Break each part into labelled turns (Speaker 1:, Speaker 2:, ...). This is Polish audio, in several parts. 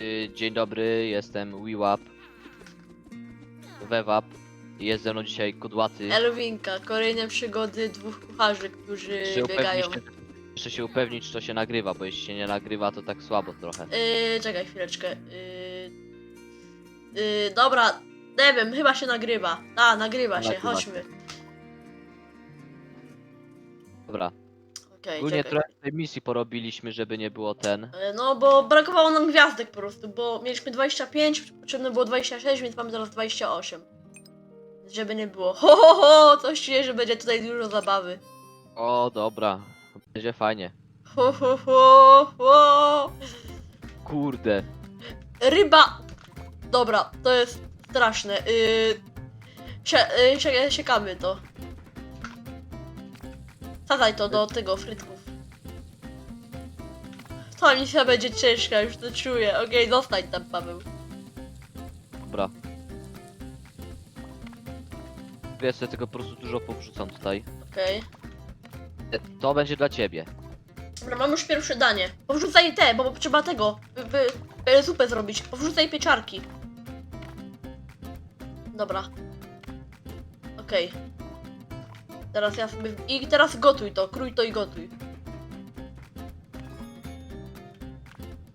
Speaker 1: Y, dzień dobry, jestem WeWap. Wewap. Jest ze mną dzisiaj Kudłaty.
Speaker 2: Elwinka, kolejne przygody dwóch kucharzy, którzy
Speaker 1: Jeszcze
Speaker 2: biegają.
Speaker 1: upewnić się, jeszcze się upewnić, czy to się nagrywa, bo jeśli się nie nagrywa, to tak słabo trochę.
Speaker 2: Yy, czekaj chwileczkę. Yy, yy, dobra, nie wiem, chyba się nagrywa. A, nagrywa się,
Speaker 1: Nagrywa się.
Speaker 2: chodźmy.
Speaker 1: Dobra.
Speaker 2: Okej,
Speaker 1: Ogólnie
Speaker 2: czekaj.
Speaker 1: trochę tej misji porobiliśmy, żeby nie było ten.
Speaker 2: Yy, No, bo brakowało nam gwiazdek po prostu, bo mieliśmy 25, potrzebne było 26, więc mamy teraz 28. Żeby nie było. Ho, ho, ho, coś czuję, że będzie tutaj dużo zabawy.
Speaker 1: O, dobra. Będzie fajnie.
Speaker 2: Ho, ho, ho, ho.
Speaker 1: Kurde.
Speaker 2: Ryba! Dobra, to jest straszne. Yy, sie, yy, sie, siekamy to. Zadaj to do tego frytków. Ta misja będzie ciężka, już to czuję. Okej, zostań tam, Paweł.
Speaker 1: Dobra. Wiesz, ja tylko po prostu dużo powrzucam tutaj.
Speaker 2: Okej.
Speaker 1: E, To będzie dla ciebie.
Speaker 2: Dobra, mam już pierwsze danie. Powrzucaj te, bo trzeba tego. By, by, by zupę zrobić. Powrzucaj pieczarki. Dobra. Okej. Teraz ja sobie. I teraz gotuj to, krój to i gotuj.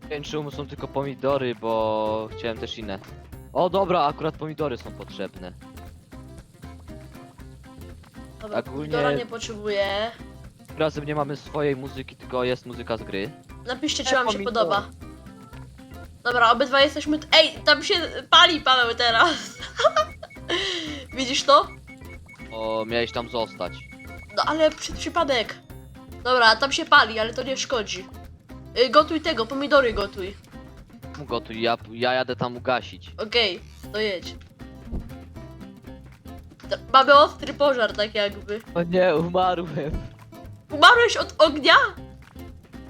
Speaker 1: Nie wiem, czemu są tylko pomidory, bo chciałem też inne. O, dobra, akurat pomidory są potrzebne.
Speaker 2: Dobra,
Speaker 1: Ogólnie-
Speaker 2: pomidora nie potrzebuję.
Speaker 1: Tym Razem nie mamy swojej muzyki, tylko jest muzyka z gry.
Speaker 2: Napiszcie, czy
Speaker 1: E,
Speaker 2: wam się
Speaker 1: pomidor.
Speaker 2: podoba. Dobra, obydwa jesteśmy. Ej, tam się pali Paweł teraz. Widzisz to?
Speaker 1: O, miałeś tam zostać.
Speaker 2: No ale przy, przypadek. Dobra, tam się pali, ale to nie szkodzi. Y, gotuj tego, pomidory gotuj.
Speaker 1: Gotuj, ja, ja jadę tam ugasić.
Speaker 2: Okej, to jedź. To- Mamy ostry pożar, tak jakby.
Speaker 1: O nie, umarłem.
Speaker 2: Umarłeś od ognia?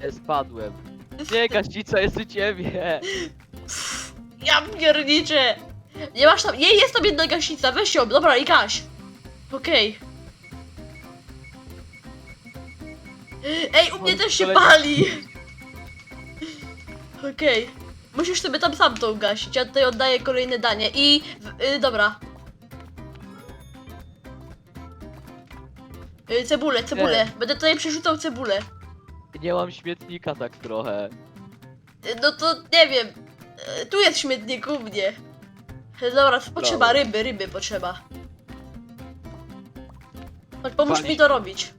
Speaker 1: Nie, spadłem. Nie, gaśnica jest u ciebie.
Speaker 2: Ja pierniczę. Nie masz tam. Nie, jest tam jedna gaśnica, weź ją, dobra i gaś. Okej. Ej, u mnie też się
Speaker 1: kolega.
Speaker 2: pali. Okej. Musisz sobie tam sam to ugasić, ja tutaj oddaję kolejne danie i... w- Y, dobra. Y, cebulę, cebulę. Będę tutaj przerzucał cebulę.
Speaker 1: Nie mam śmietnika tak trochę.
Speaker 2: Y, No to nie wiem. Y, Tu jest śmietnik u mnie. Y, Dobra, co potrzeba ryby, ryby potrzeba. Chodź, pomóż
Speaker 1: Palić-
Speaker 2: mi to robić.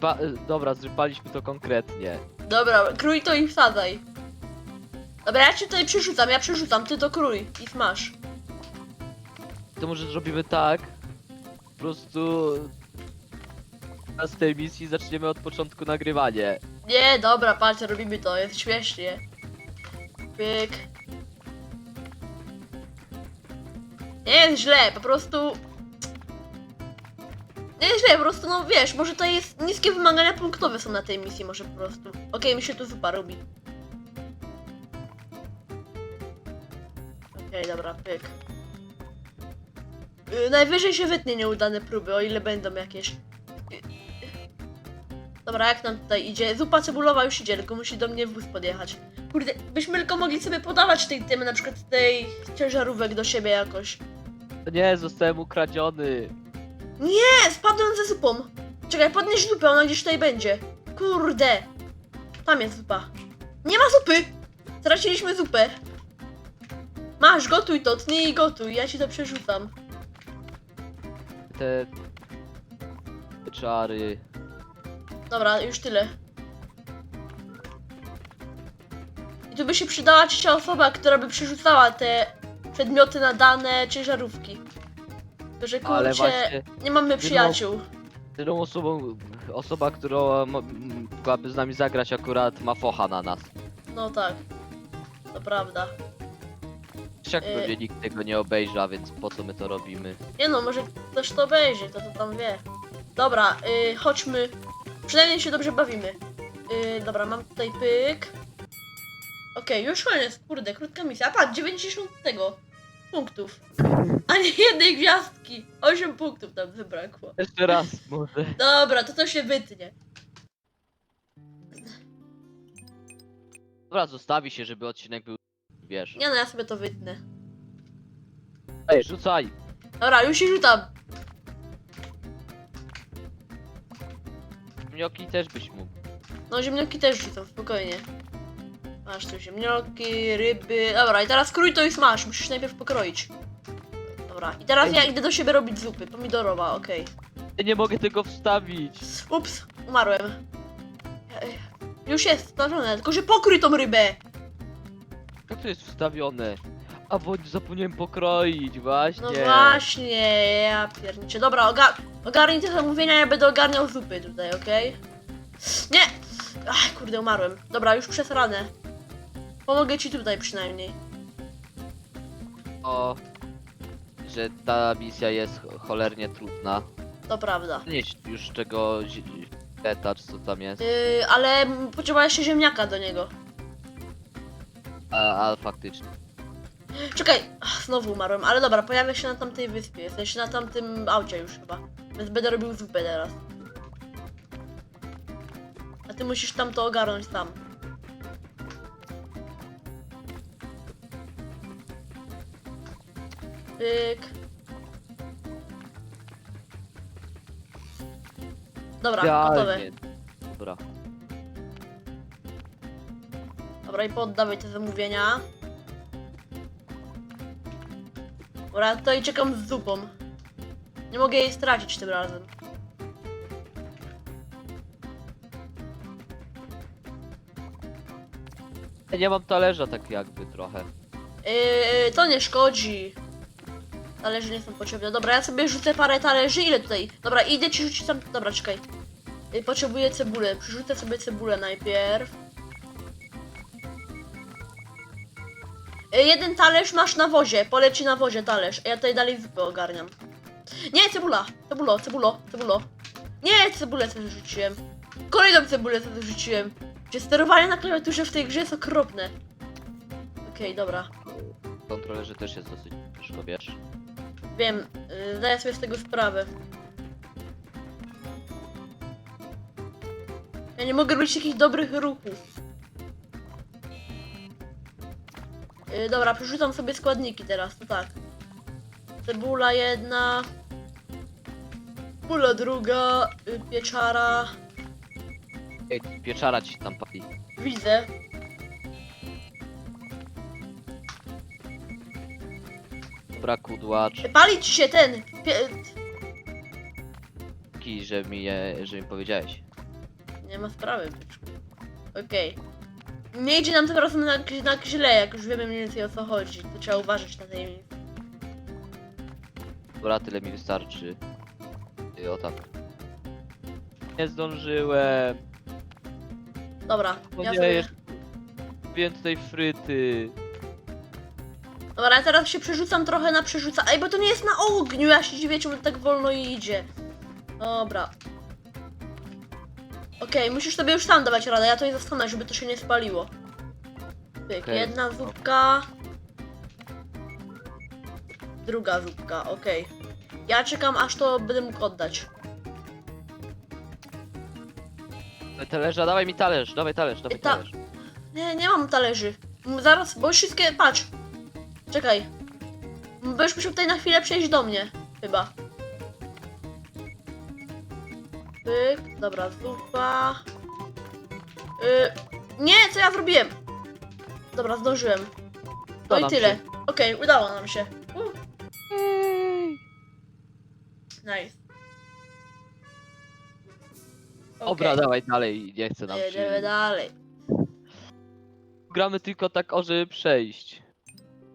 Speaker 1: Ba y, dobra, zrypaliśmy to konkretnie.
Speaker 2: Dobra, krój to i wsadzaj. Dobra, ja ci tutaj przerzucam, ja przerzucam, ty to krój i smaż.
Speaker 1: To może zrobimy tak. Po prostu... Z tej misji zaczniemy od początku nagrywanie.
Speaker 2: Nie, dobra, patrzcie, robimy to, jest śmiesznie. Pyk. Nie jest źle, po prostu... Nie źle, po prostu, no wiesz, może to jest niskie wymagania punktowe są na tej misji, może po prostu. Okej, mi się tu zupa robi. Okej, dobra, pyk. Yy, najwyżej się wytnie nieudane próby, o ile będą jakieś. Dobra, jak nam tutaj idzie? Zupa cebulowa już idzie, tylko musi do mnie wóz podjechać. Kurde, byśmy tylko mogli sobie podawać tej tym, na przykład tej ciężarówek do siebie jakoś.
Speaker 1: Nie, zostałem ukradziony.
Speaker 2: Nie, spadłem ze zupą. Czekaj, podnieś zupę, ona gdzieś tutaj będzie. Kurde. Tam jest zupa. Nie ma zupy! Straciliśmy zupę. Masz, gotuj to, tnij i gotuj, ja ci to przerzucam.
Speaker 1: Te... Czary...
Speaker 2: Dobra, już tyle. I tu by się przydała trzecia osoba, która by przerzucała te przedmioty na dane ciężarówki. Że
Speaker 1: Ale
Speaker 2: kurczę,
Speaker 1: właśnie...
Speaker 2: nie mamy przyjaciół.
Speaker 1: Jedyną osobą... Osoba, która mo- m- mogłaby z nami zagrać akurat ma focha na nas.
Speaker 2: No tak. To prawda.
Speaker 1: Jak
Speaker 2: Y-
Speaker 1: pewnie nikt tego nie obejrza, więc po co my to robimy?
Speaker 2: Nie no, może ktoś to obejrzy, to to tam wie. Dobra, y, chodźmy. Przynajmniej się dobrze bawimy. Y, dobra, mam tutaj pyk. Okej, już koniec, kurde, krótka misja. A patrz, 90 tego punktów. A nie jednej gwiazdki. 8 punktów nam zabrakło.
Speaker 1: Jeszcze raz może.
Speaker 2: Dobra, to to się wytnie.
Speaker 1: Dobra, zostawi się, żeby odcinek był, wiesz.
Speaker 2: Nie no, ja sobie to wytnę.
Speaker 1: Ej, rzucaj!
Speaker 2: Dobra, już się rzucam.
Speaker 1: Gnioki też byś mógł.
Speaker 2: No ziemniaki też rzucam, spokojnie. Masz tu ziemnioki, ryby. Dobra, i teraz krój to i smaż. Musisz najpierw pokroić. Dobra, i teraz ja idę do siebie robić zupy. Pomidorowa, okej.
Speaker 1: Ja nie mogę tego wstawić.
Speaker 2: Ups, umarłem. Ej, Już jest wstawione, tylko że pokrój tą rybę.
Speaker 1: Jak to jest wstawione? A bo zapomniałem pokroić, właśnie.
Speaker 2: No właśnie, ja pierniczę. Dobra, oga ogarnij te zamówienia, ja będę ogarniał zupy tutaj, okej? Nie! Ach, kurde, umarłem. Dobra, już przez ranę. Pomogę ci tutaj przynajmniej.
Speaker 1: O, że ta misja jest cho- cholernie trudna.
Speaker 2: To prawda.
Speaker 1: Nie już czego zi- beta, czy co tam jest.
Speaker 2: Yy, ale m, potrzeba jeszcze ziemniaka do niego.
Speaker 1: A, a faktycznie.
Speaker 2: Czekaj, ach, znowu umarłem, ale dobra, pojawię się na tamtej wyspie. Jesteś na tamtym aucie już chyba. Więc będę robił zupę teraz. A ty musisz tam to ogarnąć sam. Pyk. Dobra, gotowe.
Speaker 1: Idealnie. Dobra.
Speaker 2: Dobra, i poddawaj te zamówienia. Dobra, to i czekam z zupą. Nie mogę jej stracić tym razem.
Speaker 1: Ja nie mam talerza tak jakby trochę.
Speaker 2: Yy, to nie szkodzi. Talerze nie są potrzebne. Dobra, ja sobie rzucę parę talerzy. Ile tutaj? Dobra, idę ci rzucić tam. Dobra, czekaj. Yy, potrzebuję cebulę. Przerzucę sobie cebulę najpierw. Yy, jeden talerz masz na wozie. Poleci na wozie talerz. Ja tutaj dalej zupę ogarniam. Nie, cebula! Cebulo, cebulo, cebulo. Nie, cebulę sobie rzuciłem. Kolejną cebulę sobie rzuciłem. Gdzie sterowanie na klawiaturze w tej grze jest okropne. Okej, dobra.
Speaker 1: W kontrolerze też jest dosyć wiesz.
Speaker 2: Wiem, yy, zdaję sobie z tego sprawę. Ja nie mogę robić jakichś dobrych ruchów. Yy, dobra, przerzucam sobie składniki teraz, to tak. Cebula jedna. Cebula druga, yy, pieczara.
Speaker 1: Ej, pieczara ci tam pali.
Speaker 2: Widzę.
Speaker 1: Dobra, kudłacz.
Speaker 2: Pali ci się ten. Pie...
Speaker 1: Że mi, je, że mi powiedziałeś.
Speaker 2: Nie ma sprawy, byczku. Okej. Nie idzie nam tym razem na, na źle, jak już wiemy mniej więcej o co chodzi. To trzeba uważać na tej.
Speaker 1: Dobra, tyle mi wystarczy. Ty, o tak. Nie zdążyłem.
Speaker 2: Dobra,
Speaker 1: O
Speaker 2: ja
Speaker 1: nie,
Speaker 2: sobie...
Speaker 1: jeszcze więcej fryty.
Speaker 2: Dobra, ja teraz się przerzucam trochę na przerzuca. Ej, bo to nie jest na ogniu, ja się dziwię, czemu to tak wolno idzie. Dobra. Okej, musisz sobie już sam dawać radę, ja to nie zostanę, żeby to się nie spaliło. Pyk,
Speaker 1: Okej.
Speaker 2: jedna zupka. Druga zupka, okej. Ja czekam, aż to będę mógł oddać.
Speaker 1: Talerza, dawaj mi talerz, dawaj talerz, dawaj
Speaker 2: Ta-
Speaker 1: talerz.
Speaker 2: Nie, nie mam talerzy. M, Zaraz, bo wszystkie, patrz. Czekaj. Już musiał tutaj na chwilę przejść do mnie, chyba. Pyk, dobra, zupa. Y, nie, co ja zrobiłem? Dobra, zdążyłem. No i tyle.
Speaker 1: się-
Speaker 2: Okej, udało nam się. Uh, nice.
Speaker 1: Dobra,
Speaker 2: Okej,
Speaker 1: dawaj dalej, nie chcę nam
Speaker 2: jedziemy
Speaker 1: się...
Speaker 2: dalej.
Speaker 1: Gramy tylko tak o, żeby przejść.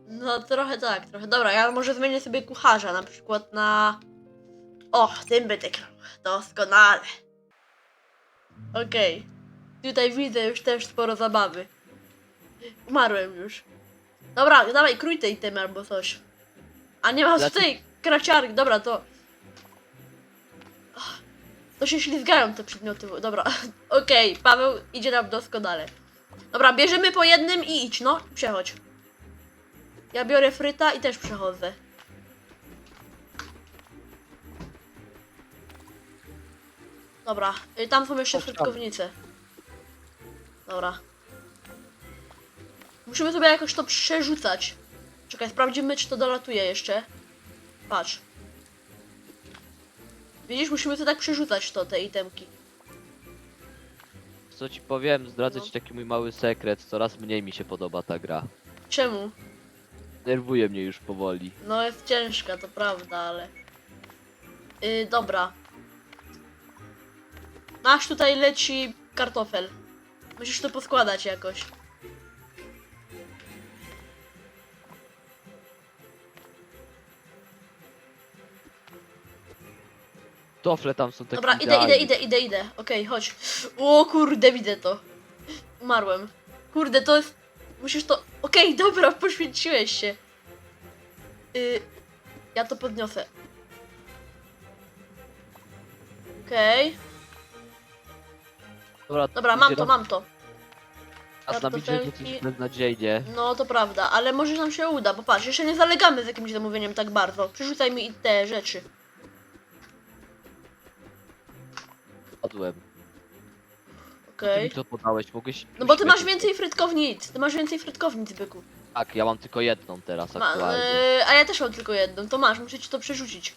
Speaker 2: No trochę tak, trochę. Dobra, ja może zmienię sobie kucharza, na przykład na... O, tym będę grał. Doskonale. Okej. Tutaj widzę już też sporo zabawy. Umarłem już. Dobra, dawaj, krój tej temy albo coś. A nie ma
Speaker 1: Dlaczego-
Speaker 2: tutaj kraciarki, dobra, to... Ach, To się ślizgają te przedmioty, dobra. Okej, Paweł idzie nam doskonale. Dobra, bierzemy po jednym i idź, no, przechodź. Ja biorę fryta i też przechodzę. Dobra, y, tam są jeszcze frytkownice. Dobra. Musimy sobie jakoś to przerzucać. Czekaj, sprawdzimy, czy to dolatuje jeszcze. Patrz. Widzisz, musimy to tak przerzucać to, te itemki.
Speaker 1: Co ci powiem, zdradzę
Speaker 2: No.
Speaker 1: ci taki mój mały sekret, coraz mniej mi się podoba ta gra.
Speaker 2: Czemu?
Speaker 1: Nerwuje mnie już powoli.
Speaker 2: No jest ciężka, to prawda, ale... Yy, dobra. Nasz tutaj leci kartofel. Musisz to poskładać jakoś.
Speaker 1: Tofle tam są takie
Speaker 2: Dobra, idę,
Speaker 1: idealne.
Speaker 2: idę, idę, idę, idę. Okej, chodź. O kurde, widzę to. Umarłem. Kurde, to jest... Musisz to... Okej, dobra, poświęciłeś się. Y... Ja to podniosę. Okej.
Speaker 1: Dobra,
Speaker 2: Dobra, mam to, mam to.
Speaker 1: A nam idzie
Speaker 2: kartofelki.
Speaker 1: dosyć beznadziejnie.
Speaker 2: No, to prawda, ale może nam się uda, bo patrz, jeszcze nie zalegamy z jakimś zamówieniem tak bardzo. Przerzucaj mi te rzeczy.
Speaker 1: Padłem. Ty
Speaker 2: Okej.
Speaker 1: mi to podałeś, mogłeś...
Speaker 2: No bo ty masz więcej frytkownic. Ty masz więcej frytkownic, byku.
Speaker 1: Tak, ja mam tylko jedną teraz
Speaker 2: Ma,
Speaker 1: aktualnie.
Speaker 2: e, a ja też mam tylko jedną, to masz, muszę ci to przerzucić.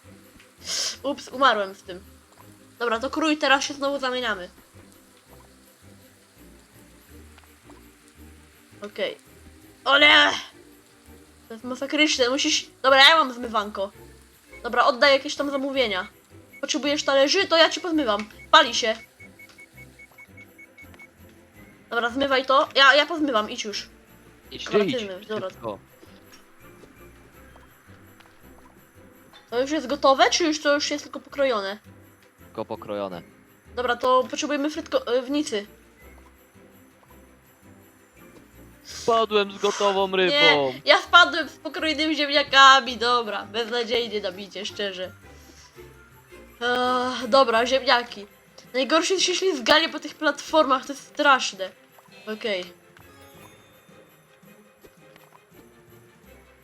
Speaker 2: Ups, umarłem z tym. Dobra, to krój, teraz się znowu zamieniamy. Okej. O nie! To jest masakryczne, musisz... Dobra, ja mam zmywanko. Dobra, oddaj jakieś tam zamówienia. Potrzebujesz talerzy? To ja ci pozmywam. Pali się. Dobra, zmywaj to. Ja, ja pozmywam, idź już.
Speaker 1: Idź, ty idź,
Speaker 2: ty, dobra.
Speaker 1: szybko.
Speaker 2: To już jest gotowe, czy już to już jest tylko pokrojone?
Speaker 1: Tylko pokrojone.
Speaker 2: Dobra, to potrzebujemy frytkownicy.
Speaker 1: Spadłem z gotową rybą.
Speaker 2: Nie, ja wpadłem z pokrojnymi ziemniakami, dobra. Beznadziejnie nabicie, szczerze. Eee, dobra, ziemniaki. Najgorsze jest się ślizganie po tych platformach, to jest straszne. Okej.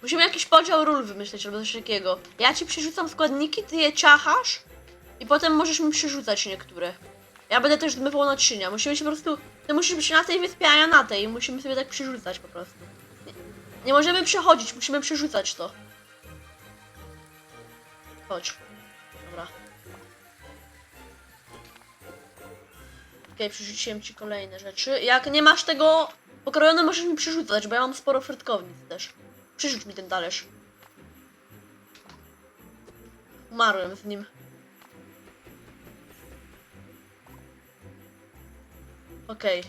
Speaker 2: Musimy jakiś podział ról wymyśleć albo coś takiego. Ja ci przerzucam składniki, ty je ciachasz i potem możesz mi przerzucać niektóre. Ja będę też zmywał naczynia. Musimy się po prostu... Ty musisz być na tej wyspie, a ja na tej. Musimy sobie tak przerzucać po prostu. Nie, nie możemy przechodzić, musimy przerzucać to. Chodź. Dobra. Okej, przerzuciłem ci kolejne rzeczy. Jak nie masz tego pokrojone, możesz mi przerzucać, bo ja mam sporo frytkownic też. Przerzuć mi ten talerz. Umarłem z nim. Okej. Y...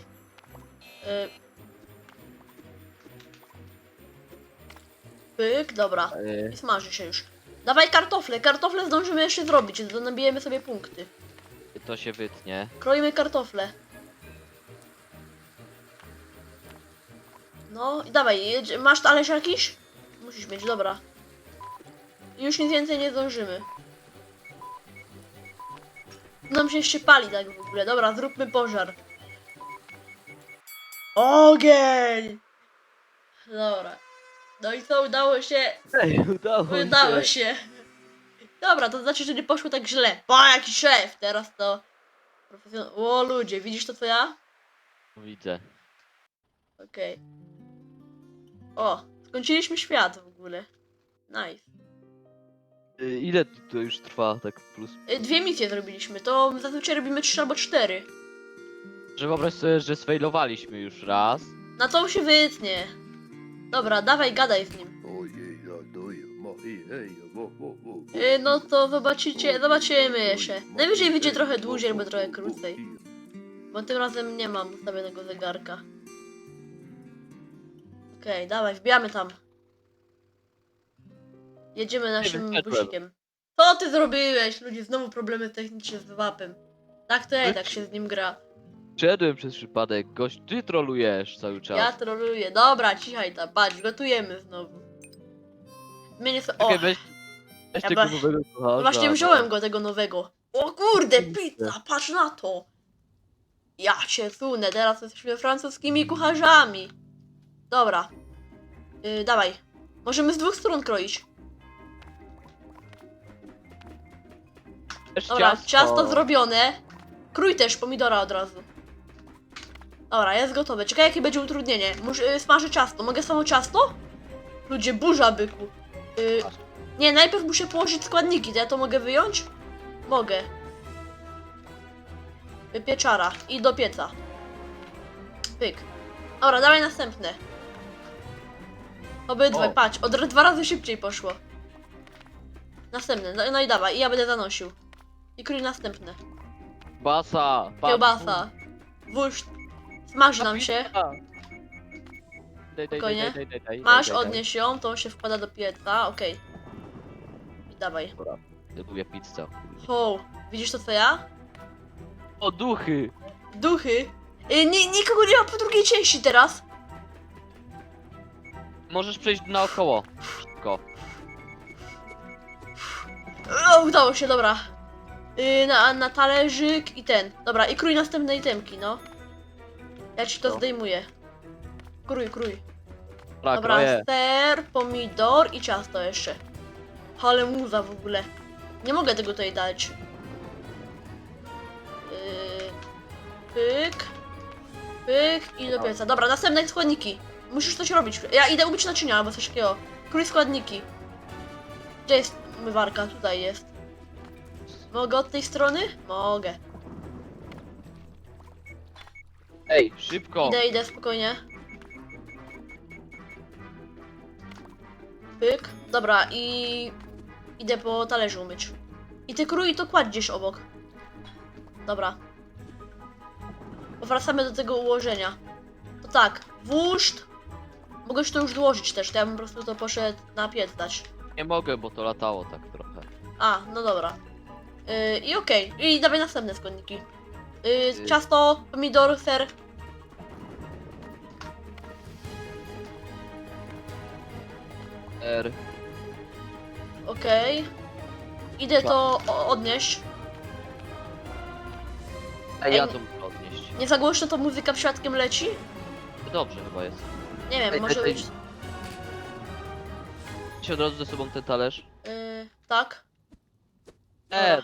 Speaker 2: Pyk, dobra.
Speaker 1: Yy,
Speaker 2: I smaży się już. Dawaj kartofle, kartofle zdążymy jeszcze zrobić, to nabijemy sobie punkty.
Speaker 1: To się wytnie.
Speaker 2: Kroimy kartofle. No i dawaj, jedź- masz talerz jakiś? Musisz mieć, dobra. Już nic więcej nie zdążymy. Nam się jeszcze pali tak w ogóle. Dobra, zróbmy pożar. Ogień! Dobra. No i co, udało się
Speaker 1: Ej, udało,
Speaker 2: Udało
Speaker 1: się.
Speaker 2: Dobra, to znaczy, że nie poszło tak źle. Pa, jaki szef! Teraz to... Profesjon... O, ludzie, widzisz to, co ja?
Speaker 1: Widzę.
Speaker 2: Okej. O, skończyliśmy świat w ogóle. Nice.
Speaker 1: Yy, ile to już trwa, tak plus?
Speaker 2: Y, Dwie misje zrobiliśmy, to zazwyczaj robimy trzy albo cztery.
Speaker 1: Że wyobraź sobie, że sfailowaliśmy już raz.
Speaker 2: Na co się wytnie? Dobra, dawaj, gadaj z nim. Y, no to zobaczycie, zobaczymy jeszcze. Najwyżej wyjdzie trochę dłużej albo trochę krócej. Bo tym razem nie mam ustawionego zegarka. Okej, dawaj, wbijamy tam. Jedziemy naszym busikiem. Co ty zrobiłeś? Ludzie, znowu problemy techniczne z wapem. Tak to ja tak się z nim gra.
Speaker 1: Szedłem przez przypadek, gość, ty trolujesz cały czas.
Speaker 2: Ja troluję. Dobra, cichaj tam, patrz, gotujemy znowu. Zmienię sobie... O,
Speaker 1: Czekaj, weź, weź tego
Speaker 2: ba-
Speaker 1: nowego kucharza.
Speaker 2: właśnie wziąłem go, tego nowego. O kurde, pizza, patrz na to. Ja się sunę, teraz jesteśmy francuskimi kucharzami. Dobra. Yy, dawaj. Możemy z dwóch stron kroić.
Speaker 1: Też
Speaker 2: Dobra, ciasto, zrobione. Krój też pomidora od razu. Dobra, jest gotowe. Czekaj, jakie będzie utrudnienie. Muszę y, smażyć ciasto. Mogę samo ciasto? Ludzie, burza byku. Y,
Speaker 1: Masz.
Speaker 2: Nie, najpierw muszę położyć składniki. To ja to mogę wyjąć? Mogę. Pieczara. I do pieca. Pyk. Dobra, dawaj następne. Obydwaj,
Speaker 1: O.
Speaker 2: patrz. Od dwa razy szybciej poszło. Następne. No, no i dawaj. I ja będę zanosił. I krój następne.
Speaker 1: Basa! patrz,
Speaker 2: Kiełbasa. Wóź. Smaży nam się. Spokojnie. Masz, odnieś ją, to się wkłada do pieca, okej. I dawaj.
Speaker 1: daj. Dobra, ja lubię pizzę.
Speaker 2: Ho, widzisz to co ja?
Speaker 1: O, duchy!
Speaker 2: Duchy. Y, ni nikogo nie ma po drugiej części teraz.
Speaker 1: Możesz przejść naokoło. Szybko.
Speaker 2: O, udało się, dobra. Y, na, na talerzyk i ten. Dobra, i krój następne itemki, no. Ja ci to
Speaker 1: No.
Speaker 2: zdejmuję. Krój, krój.
Speaker 1: Dobra,
Speaker 2: Dobra,
Speaker 1: kroję.
Speaker 2: ser, pomidor i ciasto jeszcze. Ale muza w ogóle. Nie mogę tego tutaj dać. Yy, pyk. Pyk i do pieca. Dobra, następne składniki. Musisz coś robić. Ja idę umyć naczynia albo coś takiego. Krój składniki. Gdzie jest mywarka? Tutaj jest. Mogę od tej strony? Mogę.
Speaker 1: Ej, szybko!
Speaker 2: Idę, idę, spokojnie. Pyk. Dobra, i idę po talerzu umyć. I ty krój to kładź gdzieś obok. Dobra. Wracamy do tego ułożenia. To tak, wóżd. Mogę to już złożyć też, to ja bym po prostu to poszedł na piec dać.
Speaker 1: Nie mogę, bo to latało tak trochę.
Speaker 2: A, no dobra. Yy, I okej, i dawaj następne składniki. Yy,
Speaker 1: Yy.
Speaker 2: ciasto, pomidor, ser.
Speaker 1: R.
Speaker 2: Okej. Idę to o- odnieść.
Speaker 1: Ej, ja
Speaker 2: Ej,
Speaker 1: to muszę odnieść.
Speaker 2: Nie za głośno to muzyka przypadkiem leci?
Speaker 1: Dobrze chyba jest.
Speaker 2: Nie wiem,
Speaker 1: Ej,
Speaker 2: może
Speaker 1: ej,
Speaker 2: być.
Speaker 1: Ci od razu ze sobą ten talerz.
Speaker 2: Yy, tak.
Speaker 1: E,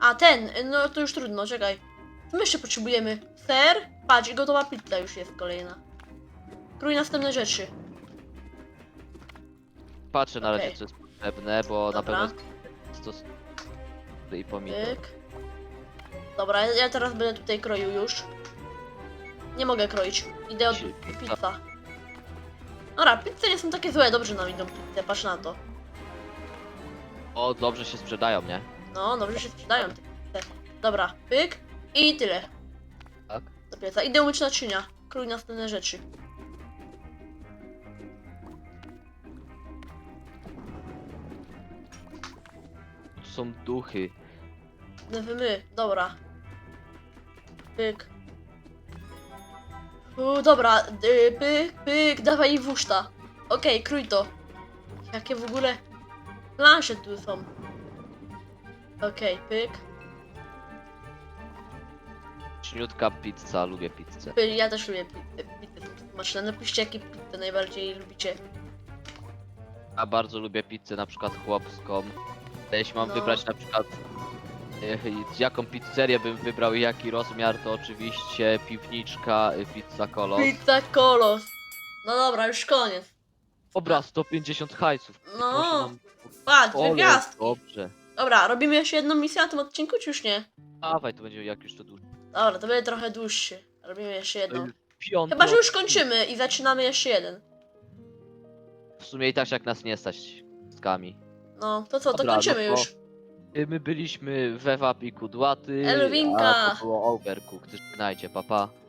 Speaker 2: A ten, no to już trudno, czekaj. Co my jeszcze potrzebujemy? Ser? Patrz, i gotowa pizza już jest kolejna. Krój następne rzeczy.
Speaker 1: Patrzę na razie
Speaker 2: Okej.
Speaker 1: co jest potrzebne, bo na
Speaker 2: Dobra.
Speaker 1: pewno jest to i pomidor.
Speaker 2: Pyk. Dobra, ja- ja teraz będę tutaj kroił już. Nie mogę kroić. Idę od
Speaker 1: Ci-
Speaker 2: pizza. Dobra, pizze nie są takie złe, dobrze nam idą pizze, patrz na to.
Speaker 1: O, dobrze się sprzedają, nie?
Speaker 2: No, dobrze się sprzedają te pizze. Dobra, pyk. I tyle.
Speaker 1: Tak.
Speaker 2: Do pieca. Idę umyć naczynia. Krój następne rzeczy.
Speaker 1: Są duchy.
Speaker 2: My, dobra. Pyk. U, dobra, y, pyk, pyk, dawaj i wuszta. Okej, krój to. Jakie w ogóle plansze tu są. Okej, pyk.
Speaker 1: Śniutka pizza, lubię pizzę.
Speaker 2: pyk. Ja też lubię pizzę. Pizzy są smaczne. Napiszcie, jakie pizzę najbardziej lubicie.
Speaker 1: A bardzo lubię pizzę na przykład chłopską. Jeśli mam
Speaker 2: No.
Speaker 1: wybrać na przykład e, jaką pizzerię bym wybrał i jaki rozmiar, to oczywiście piwniczka e, Pizza Kolos.
Speaker 2: Pizza kolos. No dobra, już koniec.
Speaker 1: Dobra, 150 hajsów.
Speaker 2: No,
Speaker 1: Proszę, mam-
Speaker 2: patrz,
Speaker 1: Ole,
Speaker 2: gwiazd.
Speaker 1: Dobrze.
Speaker 2: Dobra, robimy jeszcze jedną misję na tym odcinku, czy już nie?
Speaker 1: Dawaj, to będzie jak już to dużo.
Speaker 2: Dobra, to będzie trochę dłuższy. Robimy jeszcze jedną.
Speaker 1: Piąty
Speaker 2: Chyba, że już kończymy i zaczynamy jeszcze jeden.
Speaker 1: W sumie i tak jak nas nie stać z kami.
Speaker 2: No, to co, to
Speaker 1: Dobra,
Speaker 2: kończymy
Speaker 1: no to-
Speaker 2: już.
Speaker 1: Y, My byliśmy we Wap i Kudłaty,
Speaker 2: Elwinka.
Speaker 1: a to było Overcooked. Żegnajcie, papa. Pa.